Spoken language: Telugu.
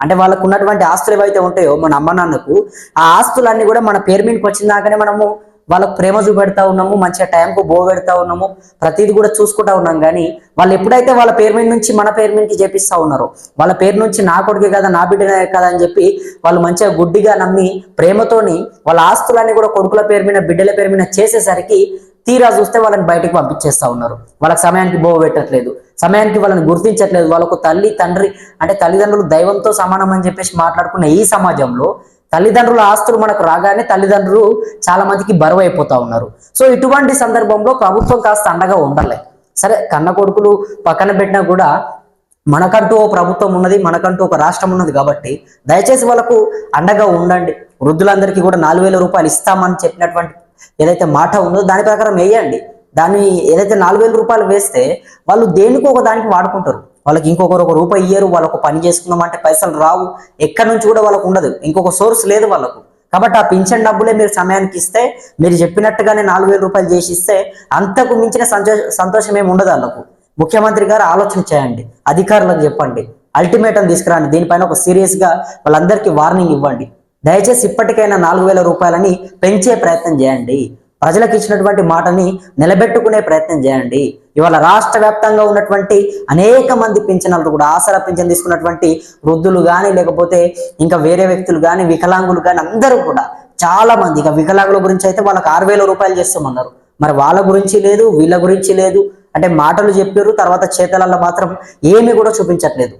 అంటే వాళ్ళకు ఉన్నటువంటి ఆస్తులు ఏవైతే ఉంటాయో మన అమ్మ నాన్నకు ఆ ఆస్తులన్నీ కూడా మన పేరు మీదకి వచ్చిందాకనే మనము వాళ్ళకు ప్రేమ చూపెడతా ఉన్నాము మంచిగా టైంకు బో పెడతా ఉన్నాము ప్రతిదీ కూడా చూసుకుంటా ఉన్నాం. కానీ వాళ్ళు ఎప్పుడైతే వాళ్ళ పేరు మీద నుంచి మన పేరు మీదకి చేపిస్తా ఉన్నారో వాళ్ళ పేరు నుంచి నా కొడుకే కదా నా బిడ్డనే కదా అని చెప్పి వాళ్ళు మంచిగా గుడ్డిగా నమ్మి ప్రేమతోని వాళ్ళ ఆస్తులన్నీ కూడా కొడుకుల పేరు మీద బిడ్డల పేరు మీద చేసేసరికి తీరా చూస్తే వాళ్ళని బయటకు పంపించేస్తా ఉన్నారు. వాళ్ళకి సమయానికి బోవ పెట్టట్లేదు. సమయానికి వాళ్ళని గుర్తించట్లేదు. వాళ్ళకు తల్లి తండ్రి అంటే తల్లిదండ్రులు దైవంతో సమానం అని చెప్పేసి మాట్లాడుకున్న ఈ సమాజంలో తల్లిదండ్రుల ఆస్తులు మనకు రాగానే తల్లిదండ్రులు చాలా మందికి బరువు అయిపోతా ఉన్నారు. సో ఇటువంటి సందర్భంలో ప్రభుత్వం కాస్త అండగా ఉండాలి. సరే కన్న కొడుకులు పక్కన పెట్టినా కూడా మనకంటూ ఓ ప్రభుత్వం ఉన్నది మనకంటూ ఒక రాష్ట్రం ఉన్నది కాబట్టి దయచేసి వాళ్ళకు అండగా ఉండండి. వృద్ధులందరికీ కూడా నాలుగు వేల రూపాయలు ఇస్తామని చెప్పినటువంటి ఏదైతే మాట ఉందో దాని ప్రకారం వేయండి. దాన్ని ఏదైతే నాలుగు వేల రూపాయలు వేస్తే వాళ్ళు దేనికో ఒక దానికి వాడుకుంటారు. వాళ్ళకి ఇంకొకరు ఒక రూపాయి ఇయ్యరు వాళ్ళకు పని చేసుకుందామంటే పైసలు రావు. ఎక్కడి నుంచి కూడా వాళ్ళకు ఉండదు. ఇంకొక సోర్స్ లేదు వాళ్ళకు. కాబట్టి ఆ పింఛన్ డబ్బులే మీరు సమయానికి ఇస్తే మీరు చెప్పినట్టుగానే నాలుగు వేల రూపాయలు చేసి ఇస్తే అంతకు మించిన సంతోష సంతోషం ఏమి ఉండదు వాళ్ళకు. ముఖ్యమంత్రి గారు ఆలోచన చేయండి. అధికారులకు చెప్పండి. అల్టిమేటం తీసుకురండి. దీనిపైన ఒక సీరియస్గా వాళ్ళందరికీ వార్నింగ్ ఇవ్వండి. దయచేసి ఇప్పటికైనా నాలుగు వేల రూపాయలని పెంచే ప్రయత్నం చేయండి. ప్రజలకు ఇచ్చినటువంటి మాటని నిలబెట్టుకునే ప్రయత్నం చేయండి. ఇవాళ రాష్ట్ర వ్యాప్తంగా ఉన్నటువంటి అనేక మంది పింఛనలు కూడా ఆసరా పింఛన్ తీసుకున్నటువంటి వృద్ధులు కానీ లేకపోతే ఇంకా వేరే వ్యక్తులు కానీ వికలాంగులు కానీ అందరూ కూడా చాలా మంది ఇక వికలాంగుల గురించి అయితే వాళ్ళకి ఆరు వేల రూపాయలు చేస్తామన్నారు. మరి వాళ్ళ గురించి లేదు వీళ్ళ గురించి లేదు. అంటే మాటలు చెప్పారు తర్వాత చేతలలో మాత్రం ఏమీ కూడా చూపించట్లేదు.